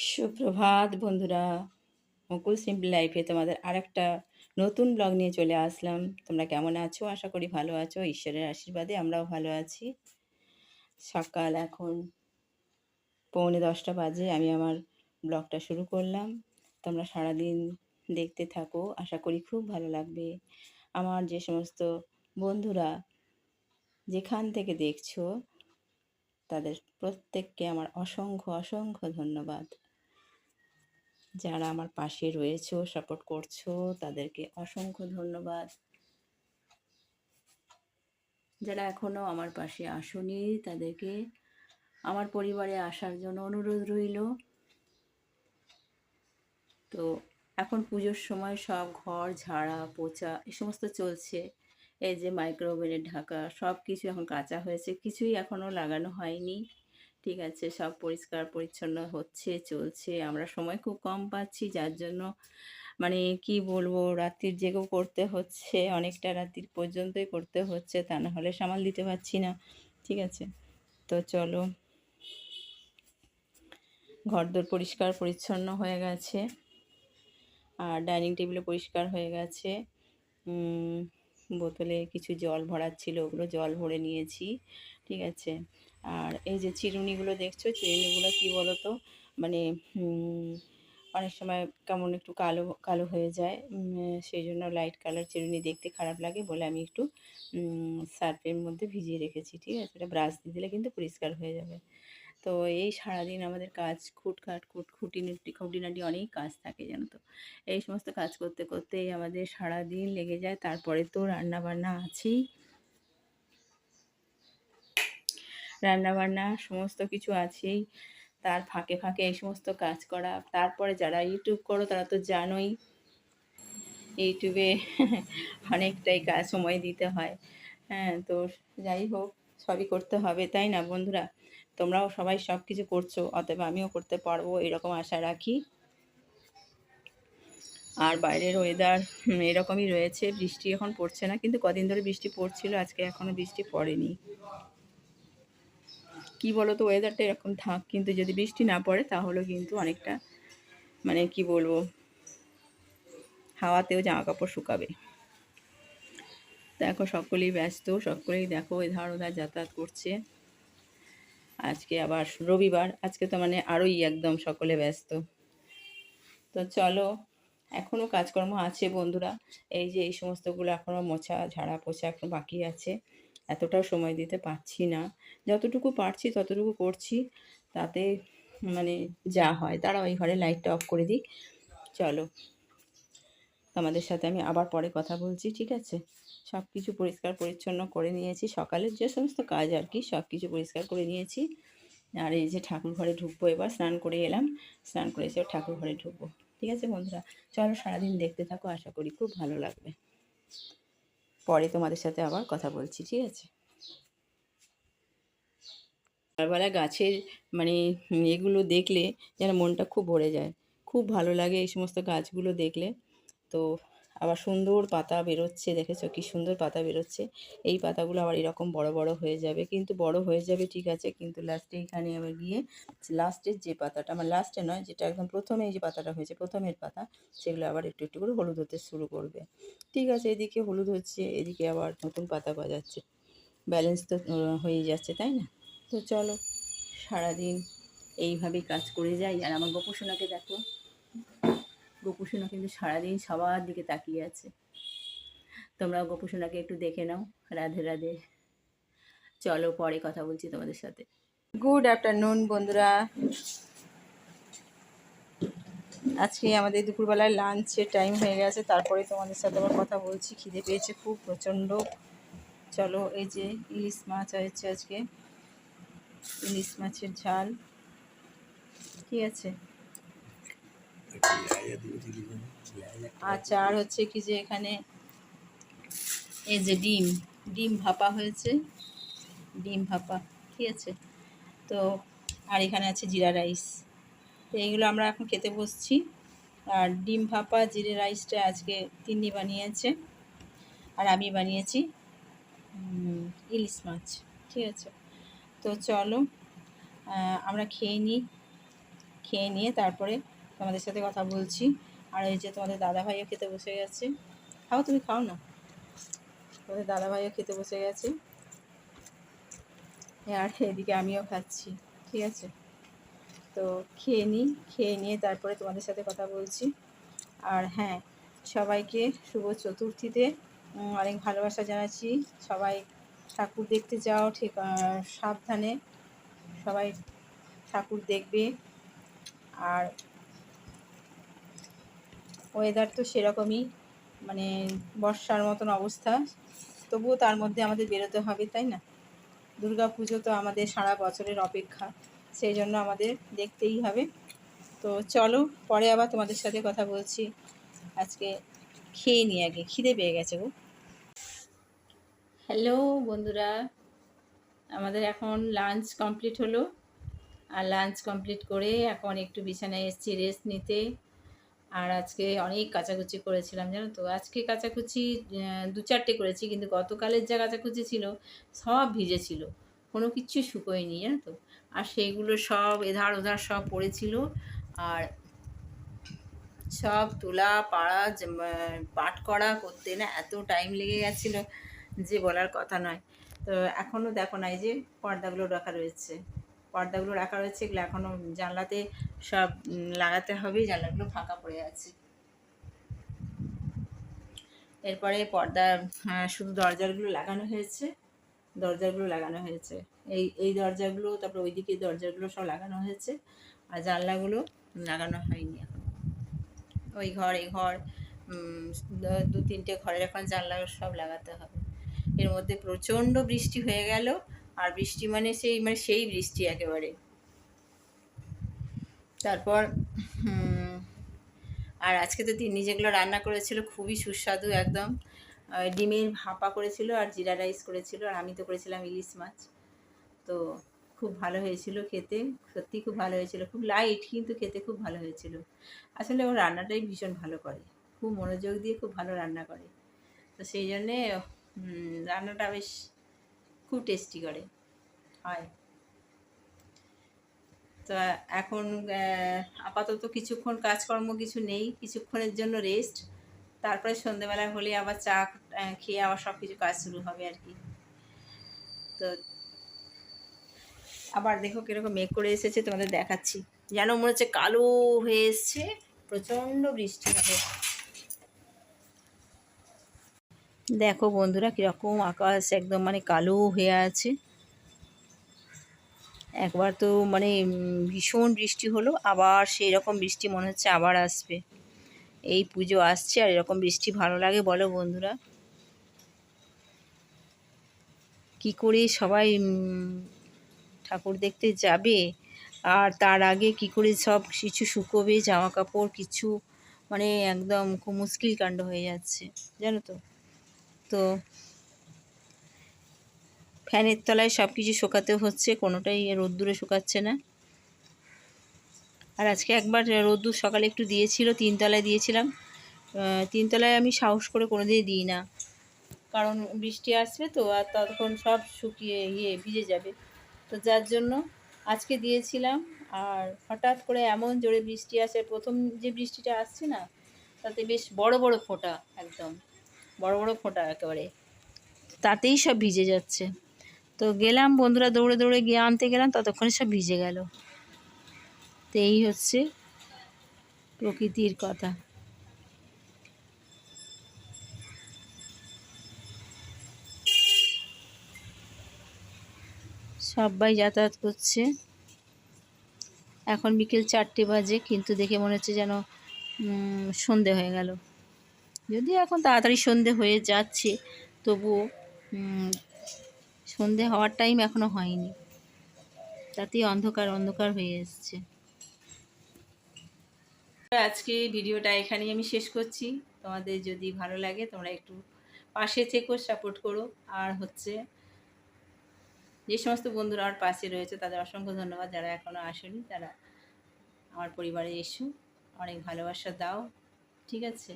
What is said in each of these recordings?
সুপ্রভাত বন্ধুরা। মুকুল সিম্পল লাইফে তোমাদের আরেকটা নতুন ব্লগ নিয়ে চলে আসলাম। তোমরা কেমন আছো? আশা করি ভালো আছো। ঈশ্বরের আশীর্বাদে আমরাও ভালো আছি। সকাল এখন পৌনে দশটা বাজে, আমি আমার ব্লগটা শুরু করলাম। তোমরা সারাদিন দেখতে থাকো, আশা করি খুব ভালো লাগবে। আমার যে সমস্ত বন্ধুরা যেখান থেকে দেখছ, তাদের প্রত্যেককে আমার অসংখ্য অসংখ্য ধন্যবাদ। যারা আমার পাশে রয়েছো সাপোর্ট করছ, তাদেরকে অসংখ্য ধন্যবাদ। যারা এখনও আমার পাশে আসনি, তাদেরকে আমার পরিবারে আসার জন্য অনুরোধ রইল। তো এখন পুজোর সময় সব ঘর, ঝাড়া পোচা এ সমস্ত চলছে। এই যে মাইক্রোওভেনের ঢাকা সব কিছু এখন কাঁচা হয়েছে, কিছুই এখনও লাগানো হয়নি। ঠিক আছে, সব পরিষ্কার পরিচ্ছন্ন হচ্ছে, চলছে। আমরা সময় খুব কম পাচ্ছি, যার জন্য মানে কি বলব, রাত্রির জেগেও করতে হচ্ছে, অনেকটা রাত্রির পর্যন্তই করতে হচ্ছে, তা না হলে সামাল দিতে পারছি না, ঠিক আছে? তো চলো। ঘরদোর পরিষ্কার পরিচ্ছন্ন হয়ে গেছে, আর ডাইনিং টেবিলও পরিষ্কার হয়ে গেছে। বোতলে কিছু জল ভরার ছিল, ওগুলো জল ভরে নিয়েছি, ঠিক আছে। আর এই যে চিরুনিগুলো দেখছ, চিরুনিগুলো কি বলো তো মানে অনেক সময় কেমন একটু কালো কালো হয়ে যায় সেই জন্য লাইট কালার চিরুনি দেখতে খারাপ লাগে বলে আমি একটু সার্ফের মধ্যে ভিজিয়ে রেখেছি, ঠিক আছে। এটা ব্রাশ দিয়ে দিলে কিন্তু পরিষ্কার হয়ে যাবে। তো এই সারাদিন আমাদের কাজ খুটখাট খুট খুঁটিনাটি খুঁটিনাটি অনেক কাজ থাকে জানো তো। এই সমস্ত কাজ করতে করতেই আমাদের সারাদিন লেগে যায়। তারপরে তো রান্না বান্না আছেই। রান্নাবান্না সমস্ত কিছু আছেই। তার ফাঁকে ফাঁকে এই সমস্ত কাজ করা। তারপরে যারা ইউটিউব করো, তারা তো জানোই ইউটিউবে অনেকটাই কাজ সময় দিতে হয়। হ্যাঁ তো যাই হোক সবই করতে হবে, তাই না বন্ধুরা? তোমরাও সবাই সব কিছু করছ, অতএব আমিও করতে পারব, এরকম আশা রাখি। আর বাইরের ওয়েদার এরকমই রয়েছে, বৃষ্টি এখন পড়ছে না, কিন্তু কদিন ধরে বৃষ্টি পড়ছিল, আজকে এখনও বৃষ্টি পড়েনি। কি বলো তো ওয়েদারটা এরকম থাক, কিন্তু যদি বৃষ্টি না পড়ে, তাহলে কিন্তু অনেকটা মানে কি বলব, হাওয়াতেও জামা কাপড় শুকাবে। দেখো সকলেই ব্যস্ত, সকলেই দেখো এধার ওধার যাতায়াত করছে। আজকে আবার রবিবার, আজকে তো মানে আরোই একদম সকলে ব্যস্ত। তো চলো এখনও কাজকর্ম আছে বন্ধুরা, এই যে এই সমস্তগুলো এখনও মোছা, ঝাড়া পোছা এখন বাকি আছে, এতটাও সময় দিতে পারছি না। যতটুকু পারছি ততটুকু করছি, তাতে মানে যা হয় তারা ওই ঘরে লাইটটা অফ করে দিই। চলো। তোমাদের সাথে আমি আবার পরে কথা বলছি, ঠিক আছে? সব কিছু পরিষ্কার পরিচ্ছন্ন করে নিয়েছি। সকালের যে সমস্ত কাজ আর কি সব কিছু পরিষ্কার করে নিয়েছি। আর এই যে ঠাকুর ঘরে ঢুকবো এবার, স্নান করে এলাম। স্নান করে এসে ঠাকুর ঘরে ঢুকবো, ঠিক আছে বন্ধুরা? চলো সারাদিন দেখতে থাকো, আশা করি খুব ভালো লাগবে। পরে তোমাদের সাথে আবার কথা বলছি, ঠিক আছে? সকালবেলা গাছের মানে এগুলো দেখলে যেন মনটা খুব ভরে যায়। খুব ভালো লাগে এই সমস্ত গাছগুলো দেখলে। তো আবার সুন্দর পাতা বেরোচ্ছে, দেখেছ কি সুন্দর পাতা বেরোচ্ছে। এই পাতাগুলো আবার এরকম বড় বড় হয়ে যাবে, কিন্তু বড় হয়ে যাবে ঠিক আছে, কিন্তু লাস্টে এখানে আবার গিয়ে লাস্টের যে পাতাটা আমার লাস্টে নয়, যেটা একদম প্রথমে যে পাতাটা হয়েছে, প্রথমের পাতা, সেগুলো আবার একটু একটু করে হলুদ হতে শুরু করবে। ঠিক আছে, এদিকে হলুদ হচ্ছে, এদিকে আবার নতুন পাতা গজাচ্ছে ব্যালেন্স তো হয়ে যাচ্ছে, তাই না? তো চলো, সারাদিন এইভাবেই কাজ করে যাই। আর আমার গোপোষণাকে দেখো। গোপুসোনা কিন্তু সারাদিন সবার দিকে তাকিয়ে আছে। তোমরা গোপুসোনাকে একটু দেখে নাও, রাধে রাধে। চলো পরে কথা বলছি তোমাদের সাথে। গুড আফটারনুন বন্ধুরা। আজকে আমাদের দুপুরবেলায় লাঞ্চের টাইম হয়ে গেছে, তারপরে তোমাদের সাথে আবার কথা বলছি। খিদে পেয়েছে খুব, প্রচণ্ড। চলো, এই যে ইলিশ মাছ হয়েছে আজকে। ইলিশ মাছের ঝাল। ঠিক আছে? আচ্ছা আর হচ্ছে কি যে এখানে এই যে ডিম ডিম ভাপা হয়েছে। ডিম ভাপা, ঠিক আছে? তো, আর এখানে আছে জিরা রাইস। তো এইগুলো আমরা এখন খেতে বসছি। আর ডিম ভাপা, জিরে রাইসটা আজকে তিন্নি বানিয়েছে। আর আমি বানিয়েছি ইলিশ মাছ, ঠিক আছে? তো চলো আমরা খেয়ে নিই খেয়ে নিয়ে তারপরে তোমাদের সাথে কথা বলছি। আর এই যে তোমাদের দাদা ভাইও খেতে বসে গেছে। খাও, তুমি খাও না? তোমাদের দাদা ভাইও খেতে বসে গেছে। আর এদিকে আমিও খাচ্ছি, ঠিক আছে? তো খেয়ে নিই খেয়ে নিয়ে তারপরে তোমাদের সাথে কথা বলছি। আর হ্যাঁ সবাইকে শুভ চতুর্থীতে অনেক ভালোবাসা জানাচ্ছি। সবাই ঠাকুর দেখতে যাও, ঠিক সাবধানে সবাই ঠাকুর দেখবে। আর ওয়েদার তো সেরকমই মানে বর্ষার মতন অবস্থা। তবুও তার মধ্যে আমাদের বেরোতে হবে, তাই না? দুর্গা পুজো তো আমাদের সারা বছরের অপেক্ষা, সেই জন্য আমাদের দেখতেই হবে। তো চলো, পরে আবার তোমাদের সাথে কথা বলছি। আজকে খেয়ে নিই আগে, খিদে পেয়ে গেছে গো। হ্যালো বন্ধুরা। আমাদের এখন লাঞ্চ কমপ্লিট হলো। আর লাঞ্চ কমপ্লিট করে এখন একটু বিছানায় এসেছি রেস্ট নিতে। আর আজকে অনেক কাচাকুচি করেছিলাম, জানো তো? আজকে কাচাকুচি দু চারটে করেছি, কিন্তু গতকালের যা কাচাকুচি ছিল, সব ভিজে ছিল কোনো কিচ্ছু শুকোয়নি, জানো তো? আর সেইগুলো সব এধার ওধার সব পড়েছিল। আর সব তোলা, পাড়া পাট করা করতে না এত টাইম লেগে গেছিল যে বলার কথা নয়। তো এখনও দেখো না এই যে পর্দাগুলো রাখা রয়েছে। পর্দাগুলো রাখা রয়েছে, এগুলো এখনও জানলাতে সব লাগাতে হবে জানলাগুলো ফাঁকা পড়ে আছে। এরপরে পর্দা শুধু দরজাগুলো লাগানো হয়েছে, দরজাগুলো লাগানো হয়েছে। এই এই দরজাগুলো, তারপর ওইদিকে দরজাগুলো সব লাগানো হয়েছে, আর জানলাগুলো লাগানো হয়নি এখন। ওই ঘর, এই ঘর দু- তিনটে ঘরের এখন জানলা সব লাগাতে হবে। এর মধ্যে প্রচণ্ড বৃষ্টি হয়ে গেল আর বৃষ্টি মানে সেই মানে সেই বৃষ্টি একেবারে। তারপর আর আজকে তো তিনি যেগুলো রান্না করেছিল খুবই সুস্বাদু একদম। ডিমের ভাপা করেছিল আর জিরা রাইস করেছিল আর আমি তো করেছিলাম ইলিশ মাছ। তো খুব ভালো হয়েছিল খেতে, সত্যি খুব ভালো হয়েছিল। খুব লাইট কিন্তু খেতে খুব ভালো হয়েছিল। আসলে ও রান্নাটাই ভীষণ ভালো করে। খুব মনোযোগ দিয়ে খুব ভালো রান্না করে। তো সেই জন্যে রান্নাটা বেশ খুব টেস্টি করে। হয়। তো এখন আপাতত কিছুক্ষণ কাজকর্ম কিছু নেই, কিছুক্ষণের জন্য রেস্ট তারপরে সন্ধেবেলা হলে আবার চা খেয়ে আবার সব কিছু কাজ শুরু হবে আর কি। তো আবার দেখো কীরকম মেঘ করে এসেছে, তোমাদের দেখাচ্ছি। যেন মনে হচ্ছে কালো হয়ে এসছে, প্রচণ্ড বৃষ্টি হবে। দেখো বন্ধুরা কীরকম আকাশ, একদম মানে কালো হয়ে আছে। একবার তো মানে ভীষণ বৃষ্টি হলো, আবার সেই রকম বৃষ্টি মনে হচ্ছে আবার আসবে। এই পুজো আসছে আর এরকম বৃষ্টি ভালো লাগে বলো বন্ধুরা। কি করে সবাই ঠাকুর দেখতে যাবে? আর তার আগে কি করে সব কিছু শুকোবে জামা কাপড় কিছু মানে একদম খুব মুশকিল কাণ্ড হয়ে যাচ্ছে, জানো তো? তো ফ্যানের তলায় সব কিছু শুকাতে হচ্ছে, কোনোটাই রোদ্দুরে শুকাচ্ছে না। আর আজকে একবার রোদ্দুর সকালে একটু দিয়েছিল, তিনতলায় দিয়েছিলাম। তিনতলায় আমি সাহস করে কোনো দিনই দিই না। কারণ বৃষ্টি আসবে তো, আর ততক্ষণ সব শুকিয়ে ইয়ে ভিজে যাবে। তো যার জন্য আজকে দিয়েছিলাম, আর হঠাৎ করে এমন জোরে বৃষ্টি আসে, প্রথম যে বৃষ্টিটা আসছে না, তাতে বেশ বড় বড় ফোঁটা একদম। বড় বড় ফোঁটা একেবারে। তাতেই সব ভিজে যাচ্ছে। তো গেলাম, বন্ধুরা দৌড়ে দৌড়ে গিয়ে আনতে গেলাম, ততক্ষণে সব ভিজে গেল। তো এই হচ্ছে প্রকৃতির কথা। সবাই যাতায়াত করছে। এখন বিকেল চারটে বাজে, কিন্তু দেখে মনে হচ্ছে যেন সন্ধে হয়ে গেল। যদিও এখন তাড়াতাড়ি সন্ধে হয়ে যাচ্ছে, তবুও সন্ধে হওয়ার টাইম এখনও হয়নি। তাতেই অন্ধকার অন্ধকার হয়ে এসছে। আজকে ভিডিওটা এখানেই আমি শেষ করছি। তোমাদের যদি ভালো লাগে, তোমরা একটু পাশে থেকো সাপোর্ট করো। আর হচ্ছে, যে সমস্ত বন্ধুরা আমার পাশে রয়েছে, তাদের অসংখ্য ধন্যবাদ। যারা এখনও আসেনি, তারা আমার পরিবারে এসো। অনেক ভালোবাসা দাও। ঠিক আছে?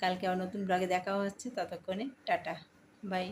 কালকে আবার নতুন ব্লগে দেখা হচ্ছে ততক্ষণে টাটা বাই।